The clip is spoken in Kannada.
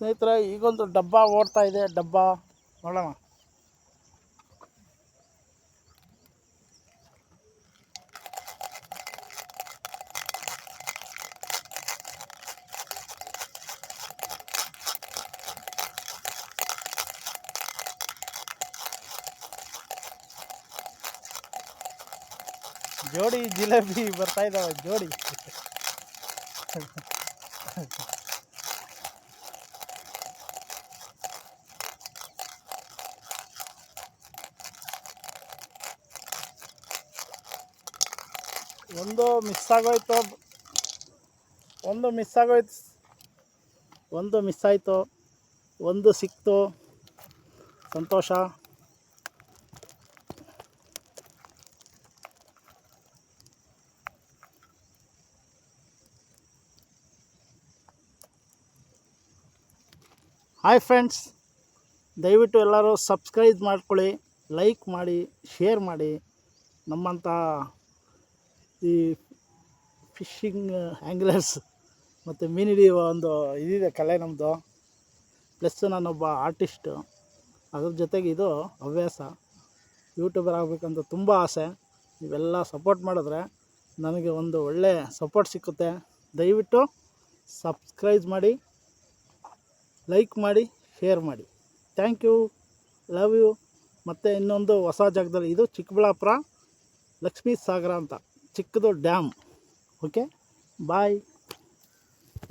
ಸ್ನೇಹಿತರೆ ಈಗೊಂದು ಡಬ್ಬ ಓಡ್ತಾ ಇದೆ. ಡಬ್ಬ ನೋಡೋಣ ಜೋಡಿ ಜಿಲೇಬಿ ಬರ್ತಾ ಇದ್ದಾವೆ ಜೋಡಿ. ಒಂದು ಮಿಸ್ ಆಗೋಯ್ತು. ಒಂದು ಮಿಸ್ ಆಗೋಯ್ತು. ಒಂದು ಮಿಸ್ ಆಯಿತು. ಒಂದು ಸಿಕ್ತು. ಸಂತೋಷ. ಹಾಯ್ ಫ್ರೆಂಡ್ಸ್ ದಯವಿಟ್ಟು ಎಲ್ಲರೂ ಸಬ್ಸ್ಕ್ರೈಬ್ ಮಾಡ್ಕೊಳ್ಳಿ ಲೈಕ್ ಮಾಡಿ ಶೇರ್ ಮಾಡಿ. ನಮ್ಮಂಥ ಈ ಫಿಶಿಂಗ್ ಆ್ಯಂಗ್ಲರ್ಸ್ ಮತ್ತು ಮೀನು ಹಿಡಿಯುವ ಒಂದು ಇದಿದೆ ಕಲೆ ನಮ್ಮದು ಪ್ಲಸ್ ನಾನೊಬ್ಬ ಆರ್ಟಿಸ್ಟು ಅದ್ರ ಜೊತೆಗೆ ಇದು ಹವ್ಯಾಸ. ಯೂಟ್ಯೂಬರ್ ಆಗಬೇಕಂತ ತುಂಬ ಆಸೆ. ಇವೆಲ್ಲ ಸಪೋರ್ಟ್ ಮಾಡಿದ್ರೆ ನನಗೆ ಒಂದು ಒಳ್ಳೆ ಸಪೋರ್ಟ್ ಸಿಕ್ಕುತ್ತೆ. ದಯವಿಟ್ಟು ಸಬ್ಸ್ಕ್ರೈಬ್ ಮಾಡಿ ಲೈಕ್ ಮಾಡಿ ಶೇರ್ ಮಾಡಿ. ಥ್ಯಾಂಕ್ ಯು ಲವ್ ಯು ಮತ್ತು ಇನ್ನೊಂದು ಹೊಸ ಜಾಗದಲ್ಲಿ ಇದು ಚಿಕ್ಕಬಳ್ಳಾಪುರ ಲಕ್ಷ್ಮೀ ಸಾಗರ ಅಂತ. చిక్కుదో డ్యామ్. ఓకే? బాయ్.